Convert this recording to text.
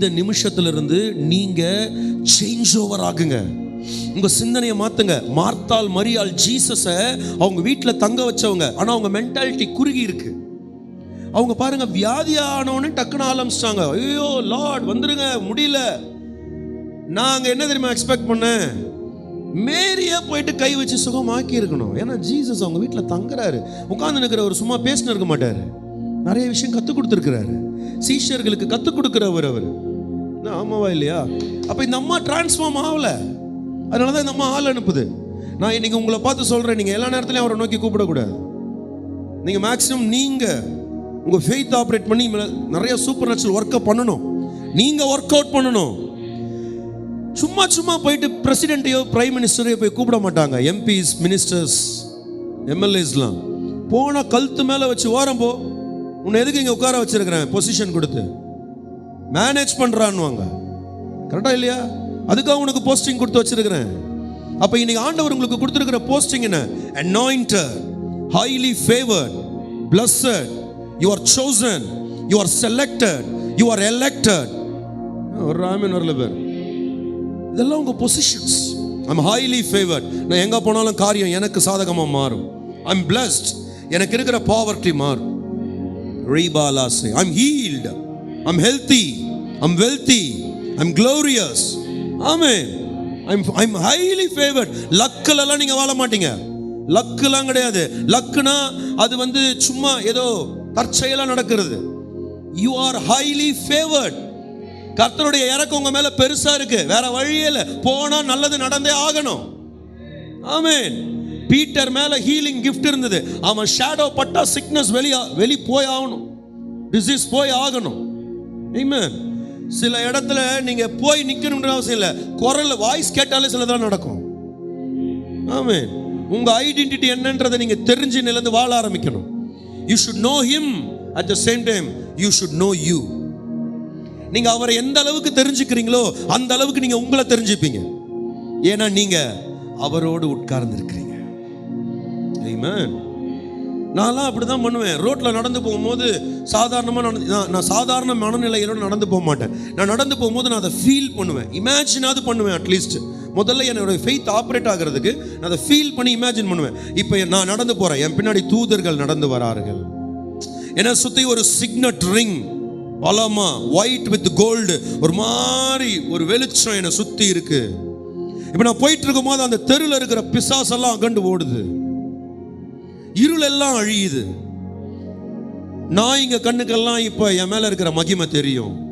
இந்த நிமிஷத்திலிருந்து நீங்க change over ஆகுங்க. உங்க சிந்தனையை மாத்துங்க. மார்த்தால் மரியாள் ஜீசஸ அவங்க வீட்டில் தங்க வச்சவங்க. ஆனா அவங்க மென்டாலிட்டி குறுகி இருக்கு. அவங்க பாருங்க வியாதியானவனே டக்குன்னு ஆரம்பிச்சிட்டாங்க. ஐயோ லார்ட் வந்துருங்க. முடியல. நாங்க என்ன தெரியுமா எக்ஸ்பெக்ட் பண்ணேன் மேரியா போயிட்டு கை வச்சு சுகமாக்கி இருக்கணும். ஏன்னா ஜீசஸ் அவங்க வீட்டில் தங்குறாரு. உட்கார்ந்து நிற்கிறவர் சும்மா பேசின்னு இருக்க மாட்டாரு. நிறைய விஷயம் கற்றுக் கொடுத்துருக்கிறாரு. சீஷர்களுக்கு கற்றுக் கொடுக்குறவர் அவர். ஆமாவா இல்லையா? அப்போ இந்த அம்மா டிரான்ஸ்ஃபார்ம் ஆகல. அதனால தான் இந்த அம்மா ஆள் அனுப்புது. நான் இன்னைக்கு உங்களை பார்த்து சொல்கிறேன் நீங்கள் எல்லா நேரத்துலையும் அவரை நோக்கி கூப்பிடக்கூடாது. நீங்கள் மேக்ஸிமம் நீங்கள் உங்கள் ஃபெய்த் ஆப்ரேட் பண்ணி நிறைய சூப்பர் நேச்சுரல் ஒர்க்கை பண்ணணும். நீங்கள் ஒர்க் அவுட் பண்ணணும். சும்மா சும்மா போயிட்டு பிரசிடென்ட்டையோ பிரைம் மினிஸ்டரையோ போய் கூப்பிட மாட்டாங்க. எம்பிஸ் மினிஸ்டர்ஸ் எம்எல்ஏஸ்லாம் போன கழுத்து மேலே வச்சு ஓரம் போ. உன்னை எதுக்கு இங்கே உட்கார வச்சிருக்கிறேன்? பொசிஷன் கொடுத்து. மேனேஜ் பண்ணுறான்னுவாங்க கரெக்டா இல்லையா? அதுக்காக உனக்கு போஸ்டிங் கொடுத்து வச்சிருக்கிறேன். அப்போ இன்னைக்கு ஆண்டவர் உங்களுக்கு கொடுத்துருக்கிற போஸ்டிங் என்ன? Anointed highly favored blessed. You are chosen you are selected you are elected. ஒரு ராமன் வரல பேர். இதெல்லாம் உங்க பொசிஷன்ஸ் ஐம் ஹைலி ஃபேவர்ட் நான் எங்க போனாலும் காரியம் எனக்கு சாதகமா மாறும். ஐம் பிளஸ்ட் எனக்கு இருக்கிற பாவர்ட்டி மாறும். ரீபாலாசே I'm healed I'm healthy I'm wealthy I'm glorious amen I'm I'm highly favoured லக்கிலலாம் நீங்கள் வாழ மாட்டீங்க. லக்குலாம் கிடையாது. லக்குனா அது வந்து சும்மா ஏதோ தற்செயலாக நடக்கிறது. யூ ஆர் ஹைலி ஃபேவர்ட் கர்த்தருடைய இறக்கம் உங்கள் மேலே பெருசாக இருக்கு. வேற வழியே இல்லை. போனால் நல்லது நடந்தே ஆகணும். ஆமேன் பீட்டர் மேலே ஹீலிங் கிஃப்ட் இருந்தது. அவன் ஷேடோ பட்டா சிக்னஸ் வெளியா வெளி போய் ஆகணும். டிசீஸ் போய் ஆகணும். சில இடத்துல நீங்க போய் நிக்கணும்ன்ற அவசியம் இல்லை. குரல் வாய்ஸ் கேட்டாலே சிலதெல்லாம் நடக்கும். ஆமே உங்க ஐடென்டிட்டி என்னன்றதை நீங்க தெரிஞ்சு நிலந்து வாழ ஆரம்பிக்கணும். You should know him at the same time you should know you நீங்க அவரை எந்த அளவுக்கு தெரிஞ்சுக்கிறீங்களோ அந்த அளவுக்கு நீங்க உங்களை தெரிஞ்சுப்பீங்க. ஏன்னா நீங்க அவரோடு உட்கார்ந்து இருக்கிறீங்க நான்லாம் அப்படி தான் பண்ணுவேன். ரோட்டில் நடந்து போகும்போது சாதாரணமாக நடந்து நான் நான் சாதாரண மனநிலையிலோட நடந்து போக மாட்டேன். நான் நடந்து போகும்போது நான் அதை ஃபீல் பண்ணுவேன். இமேஜினாவது பண்ணுவேன் அட்லீஸ்ட் முதல்ல என்னோடய ஃபெய்த் ஆப்ரேட் ஆகிறதுக்கு நான் அதை ஃபீல் பண்ணி இமேஜின் பண்ணுவேன். இப்போ நான் நடந்து போகிறேன் என் பின்னாடி தூதர்கள் நடந்து வரார்கள். என்னை சுற்றி ஒரு சிக்னட் ரிங் பலமா ஒயிட் வித் கோல்டு ஒரு மாதிரி ஒரு வெளிச்சம் என்னை சுற்றி இருக்குது இப்போ நான் போயிட்டு இருக்கும்போது அந்த தெருவில் இருக்கிற பிசாசெல்லாம் அகண்டு ஓடுது. இருள் எல்லாம் அழியுது. நான் இங்க கண்ணுக்கெல்லாம் இப்போ என் மேல இருக்கிற மகிமை தெரியும்.